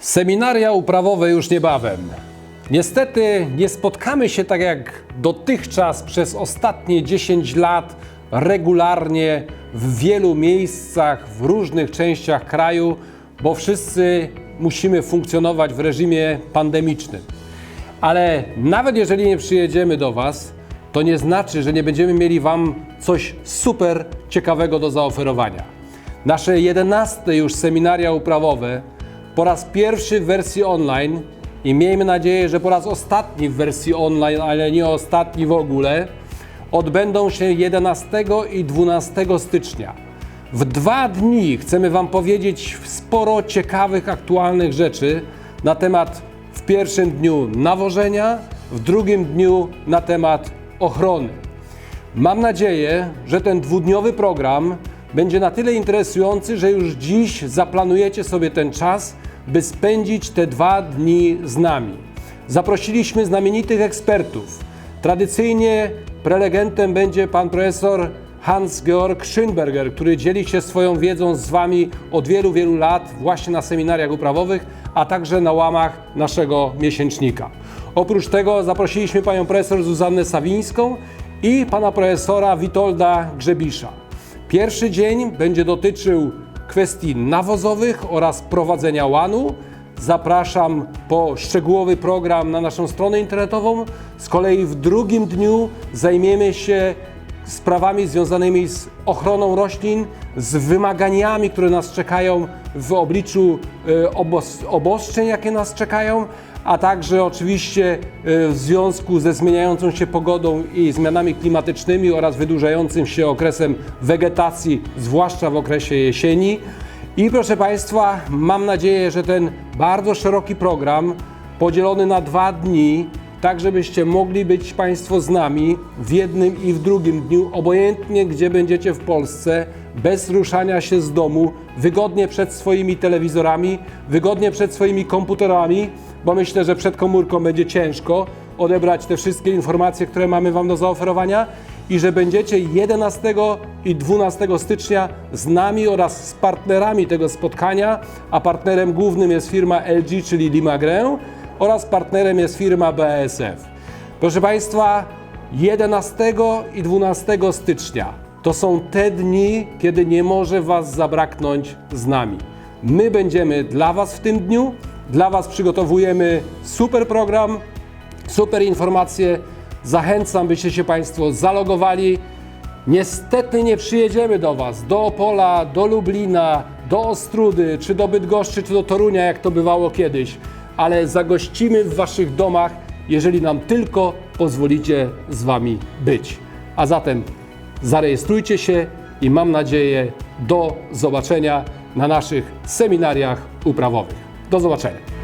Seminaria uprawowe już niebawem. Niestety nie spotkamy się tak jak dotychczas przez ostatnie 10 lat regularnie w wielu miejscach, w różnych częściach kraju, bo wszyscy musimy funkcjonować w reżimie pandemicznym. Ale nawet jeżeli nie przyjedziemy do Was, to nie znaczy, że nie będziemy mieli Wam coś super ciekawego do zaoferowania. Nasze 11 już seminaria uprawowe po raz pierwszy w wersji online i miejmy nadzieję, że po raz ostatni w wersji online, ale nie ostatni w ogóle, odbędą się 11 i 12 stycznia. W dwa dni chcemy Wam powiedzieć sporo ciekawych, aktualnych rzeczy na temat w pierwszym dniu nawożenia, w drugim dniu na temat ochrony. Mam nadzieję, że ten dwudniowy program będzie na tyle interesujący, że już dziś zaplanujecie sobie ten czas, by spędzić te dwa dni z nami. Zaprosiliśmy znamienitych ekspertów. Tradycyjnie prelegentem będzie pan profesor Hans-Georg Schönberger, który dzieli się swoją wiedzą z Wami od wielu, wielu lat właśnie na seminariach uprawowych, a także na łamach naszego miesięcznika. Oprócz tego zaprosiliśmy panią profesor Zuzannę Sawińską i pana profesora Witolda Grzebisza. Pierwszy dzień będzie dotyczył kwestii nawozowych oraz prowadzenia łanu. Zapraszam po szczegółowy program na naszą stronę internetową. Z kolei w drugim dniu zajmiemy się sprawami związanymi z ochroną roślin, z wymaganiami, które nas czekają w obliczu e, obos- obostrzeń, jakie nas czekają, a także oczywiście e, w związku ze zmieniającą się pogodą i zmianami klimatycznymi oraz wydłużającym się okresem wegetacji, zwłaszcza w okresie jesieni. I proszę Państwa, mam nadzieję, że ten bardzo szeroki program podzielony na dwa dni tak żebyście mogli być Państwo z nami w jednym i w drugim dniu, obojętnie gdzie będziecie w Polsce, bez ruszania się z domu, wygodnie przed swoimi telewizorami, wygodnie przed swoimi komputerami, bo myślę, że przed komórką będzie ciężko odebrać te wszystkie informacje, które mamy Wam do zaoferowania i że będziecie 11 i 12 stycznia z nami oraz z partnerami tego spotkania, a partnerem głównym jest firma LG, czyli Limagrę, oraz partnerem jest firma BASF. Proszę Państwa, 11 i 12 stycznia to są te dni, kiedy nie może Was zabraknąć z nami. My będziemy dla Was w tym dniu, dla Was przygotowujemy super program, super informacje. Zachęcam, byście się Państwo zalogowali. Niestety nie przyjedziemy do Was, do Opola, do Lublina, do Ostrudy, czy do Bydgoszczy, czy do Torunia, jak to bywało kiedyś, ale zagościmy w Waszych domach, jeżeli nam tylko pozwolicie z Wami być. A zatem zarejestrujcie się i mam nadzieję do zobaczenia na naszych seminariach uprawowych. Do zobaczenia.